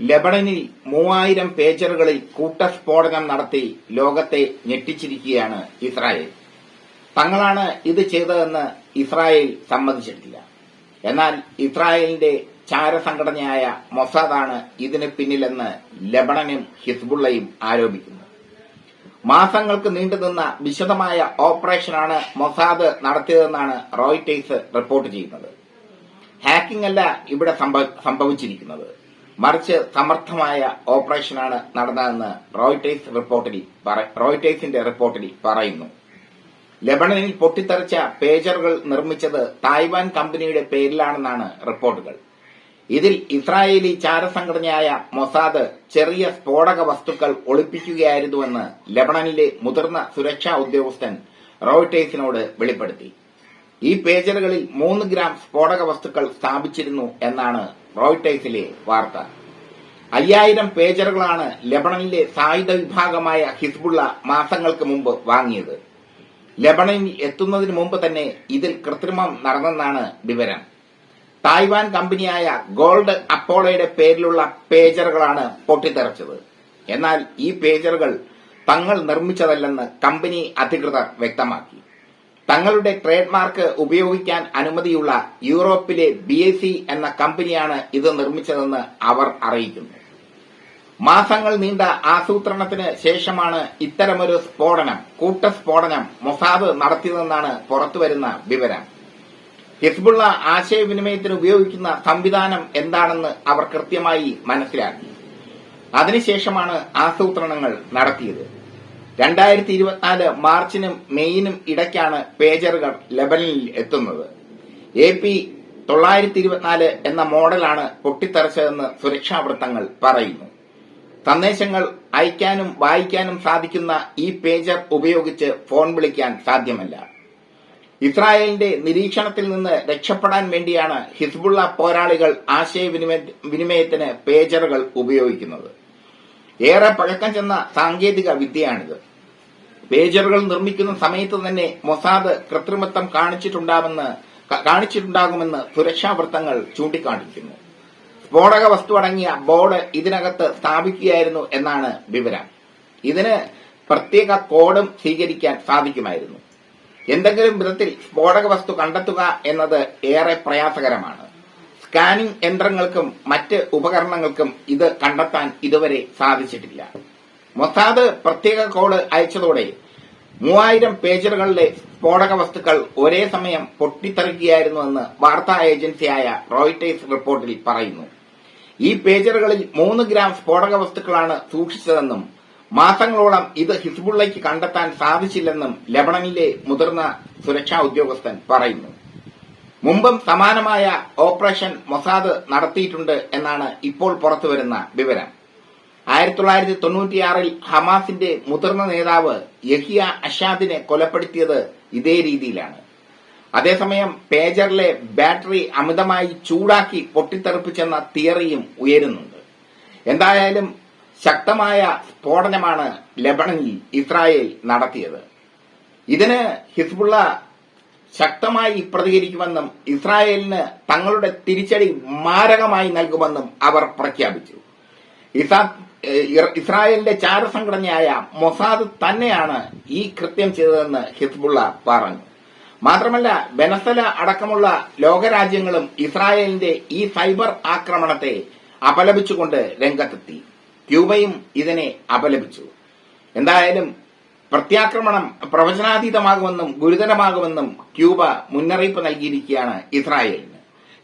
ലെബണനിൽ മൂവായിരം പേജറുകളിൽ കൂട്ടസ്ഫോടനം നടത്തി ലോകത്തെ ഞെട്ടിച്ചിരിക്കുകയാണ് ഇസ്രായേൽ. തങ്ങളാണ് ഇത് ചെയ്തതെന്ന് ഇസ്രായേൽ സമ്മതിച്ചിട്ടില്ല. എന്നാൽ ഇസ്രായേലിന്റെ ചാരസംഘടനയായ മൊസാദാണ് ഇതിന് പിന്നിലെന്ന് ലബണനും ഹിസ്ബുള്ളയും ആരോപിക്കുന്നു. മാസങ്ങൾക്ക് നീണ്ടുനിന്ന വിശദമായ ഓപ്പറേഷനാണ് മൊസാദ് നടത്തിയതെന്നാണ് റോയിറ്റേഴ്സ് റിപ്പോർട്ട് ചെയ്യുന്നത്. ഹാക്കിംഗ് അല്ല ഇവിടെ സംഭവ- സംഭവിച്ചിരിക്കുന്നത്. മറിച്ച് സമർത്ഥമായ ഓപ്പറേഷനാണ് നടന്നതെന്ന് റോയിറ്റേഴ്സ് റിപ്പോർട്ടിൽ റോയിട്ടേഴ്സിന്റെ റിപ്പോർട്ടിൽ പറയുന്നു. ലബണനിൽ പൊട്ടിത്തെറിച്ച പേജറുകൾ നിർമ്മിച്ചത് തായ്വാൻ കമ്പനിയുടെ പേരിലാണെന്നാണ് റിപ്പോർട്ടുകൾ. ഇതിൽ ഇസ്രായേലി ചാരസംഘടനയായ മൊസാദ് ചെറിയ സ്ഫോടക വസ്തുക്കൾ ഒളിപ്പിക്കുകയായിരുന്നുവെന്ന് ലബണനിലെ മുതിർന്ന സുരക്ഷാ ഉദ്യോഗസ്ഥൻ റോയിട്ടേഴ്സിനോട് വെളിപ്പെടുത്തി. ഈ പേജറുകളിൽ മൂന്ന് ഗ്രാം സ്ഫോടക വസ്തുക്കൾ സ്ഥാപിച്ചിരുന്നു എന്നാണ് റോയിട്ടേഴ്സിലെ വാർത്ത. അയ്യായിരം പേജറുകളാണ് ലബണനിലെ സായുധ വിഭാഗമായ ഹിസ്ബുള്ള മാസങ്ങൾക്ക് മുമ്പ് വാങ്ങിയത്. ലബണനിൽ എത്തുന്നതിന് മുമ്പ് തന്നെ ഇതിൽ കൃത്രിമം നടന്നെന്നാണ് വിവരം. തായ്വാൻ കമ്പനിയായ ഗോൾഡ് അപ്പോളയുടെ പേരിലുള്ള പേജറുകളാണ് പൊട്ടിത്തെറിച്ചത്. എന്നാൽ ഈ പേജറുകൾ തങ്ങൾ നിർമ്മിച്ചതല്ലെന്ന് കമ്പനി അധികൃതർ വ്യക്തമാക്കി. തങ്ങളുടെ ട്രേഡ് മാർക്ക് ഉപയോഗിക്കാൻ അനുമതിയുള്ള യൂറോപ്പിലെ ബി എന്ന കമ്പനിയാണ് ഇത് നിർമ്മിച്ചതെന്ന് അവർ അറിയിക്കുന്നു. മാസങ്ങൾ നീണ്ട ആസൂത്രണത്തിന് ശേഷമാണ് ഇത്തരമൊരു സ്ഫോടനം കൂട്ടസ്ഫോടനം മൊസാദ് നടത്തിയതെന്നാണ് പുറത്തുവരുന്ന വിവരം. ഹിസ്ബുള്ള ആശയവിനിമയത്തിന് ഉപയോഗിക്കുന്ന സംവിധാനം എന്താണെന്ന് അവർ കൃത്യമായി മനസ്സിലാക്കി. അതിനുശേഷമാണ് ആസൂത്രണങ്ങൾ നടത്തിയത്. രണ്ടായിരത്തി ഇരുപത്തിനാല് മാർച്ചിനും മെയ്യിനും ഇടയ്ക്കാണ് പേജറുകൾ ലെബനിൽ എത്തുന്നത്. എ പി തൊള്ളായിരത്തി ഇരുപത്തിനാല് എന്ന മോഡലാണ് പൊട്ടിത്തെറിച്ചതെന്ന് സുരക്ഷാ വൃത്തങ്ങൾ പറയുന്നു. സന്ദേശങ്ങൾ അയക്കാനും വായിക്കാനും സാധിക്കുന്ന ഈ പേജർ ഉപയോഗിച്ച് ഫോൺ വിളിക്കാൻ സാധ്യമല്ല. ഇസ്രായേലിന്റെ നിരീക്ഷണത്തിൽ നിന്ന് രക്ഷപ്പെടാൻ വേണ്ടിയാണ് ഹിസ്ബുള്ള പോരാളികൾ ആശയവിനിമയത്തിന് വിനിമയത്തിന് പേജറുകൾ ഉപയോഗിക്കുന്നത്. ഏറെ പഴക്കം ചെന്ന സാങ്കേതിക വിദ്യയാണിത്. പേജറുകൾ നിർമ്മിക്കുന്ന സമയത്ത് തന്നെ മൊസാദ് കൃത്രിമത്വം കാണിച്ചിട്ടുണ്ടാമെന്ന് കാണിച്ചിട്ടുണ്ടാകുമെന്ന് സുരക്ഷാ വൃത്തങ്ങൾ ചൂണ്ടിക്കാണിക്കുന്നു. സ്ഫോടക വസ്തു അടങ്ങിയ ബോർഡ് ഇതിനകത്ത് സ്ഥാപിക്കുകയായിരുന്നു എന്നാണ് വിവരം. ഇതിന് പ്രത്യേക കോഡും സ്വീകരിക്കാൻ സാധിക്കുമായിരുന്നു. എന്തെങ്കിലും വിധത്തിൽ സ്ഫോടക വസ്തു കണ്ടെത്തുക എന്നത് ഏറെ പ്രയാസകരമാണ്. സ്കാനിംഗ് യന്ത്രങ്ങൾക്കും മറ്റ് ഉപകരണങ്ങൾക്കും ഇത് കണ്ടെത്താൻ ഇതുവരെ സാധിച്ചിട്ടില്ല. മൊസാദ് പ്രത്യേക കോഡ് അയച്ചതോടെ മൂവായിരം പേജറുകളിലെ സ്ഫോടക വസ്തുക്കൾ ഒരേ സമയം പൊട്ടിത്തെറിക്കുകയായിരുന്നുവെന്ന് വാർത്താ ഏജൻസിയായ റോയിറ്റേഴ്സ് റിപ്പോർട്ടിൽ പറയുന്നു. ഈ പേജറുകളിൽ മൂന്ന് ഗ്രാം സ്ഫോടക വസ്തുക്കളാണ് സൂക്ഷിച്ചതെന്നും മാസങ്ങളോളം ഇത് ഹിസ്ബുള്ളയ്ക്ക് കണ്ടെത്താൻ സാധിച്ചില്ലെന്നും ലബണനിലെ മുതിർന്ന സുരക്ഷാ ഉദ്യോഗസ്ഥൻ പറയുന്നു. മുമ്പും സമാനമായ ഓപ്പറേഷൻ മൊസാദ് നടത്തിയിട്ടുണ്ട് എന്നാണ് ഇപ്പോൾ പുറത്തുവരുന്ന വിവരം. ആയിരത്തി തൊള്ളായിരത്തി തൊണ്ണൂറ്റിയാറിൽ ഹമാസിന്റെ മുതിർന്ന നേതാവ് യഹിയ അഷാദിനെ കൊലപ്പെടുത്തിയത് ഇതേ രീതിയിലാണ്. അതേസമയം പേജറിലെ ബാറ്ററി അമിതമായി ചൂടാക്കി പൊട്ടിത്തെറിപ്പിച്ചെന്ന തിയറിയും ഉയരുന്നുണ്ട്. എന്തായാലും ശക്തമായ സ്ഫോടനമാണ് ലബണനിൽ ഇസ്രായേൽ നടത്തിയത്. ഇതിന് ഹിസ്ബുള്ള ശക്തമായി പ്രതികരിക്കുമെന്നും ഇസ്രായേലിന് തങ്ങളുടെ തിരിച്ചടി മാരകമായി നൽകുമെന്നും അവർ പ്രഖ്യാപിച്ചു. ഇസാ- ഇസ്രായേലിന്റെ ചാരസംഘടനയായ മൊസാദ് തന്നെയാണ് ഈ കൃത്യം ചെയ്തതെന്ന് ഹിസ്ബുള്ള പറഞ്ഞു. മാത്രമല്ല വെനസല അടക്കമുള്ള ലോകരാജ്യങ്ങളും ഇസ്രായേലിന്റെ ഈ സൈബർ ആക്രമണത്തെ അപലപിച്ചുകൊണ്ട് രംഗത്തെത്തി. ക്യൂബയും ഇതിനെ അപലപിച്ചു. എന്തായാലും പ്രത്യാക്രമണം പ്രവചനാതീതമാകുമെന്നും ഗുരുതരമാകുമെന്നും ക്യൂബ മുന്നറിയിപ്പ് നൽകിയിരിക്കുകയാണ് ഇസ്രായേലിന്.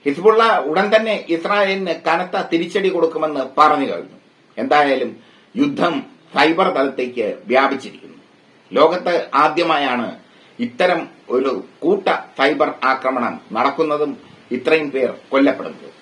ഹിസ്ബുള്ള ഉടൻ തന്നെ ഇസ്രായേലിന് കനത്ത തിരിച്ചടി കൊടുക്കുമെന്ന് പറഞ്ഞു കഴിഞ്ഞു. എന്തായാലും യുദ്ധം സൈബർ തലത്തേക്ക് വ്യാപിച്ചിരിക്കുന്നു. ലോകത്ത് ആദ്യമായാണ് ഇത്തരം ഒരു കൂട്ട സൈബർ ആക്രമണം നടക്കുന്നതും ഇത്രയും പേർ കൊല്ലപ്പെടുന്നതും.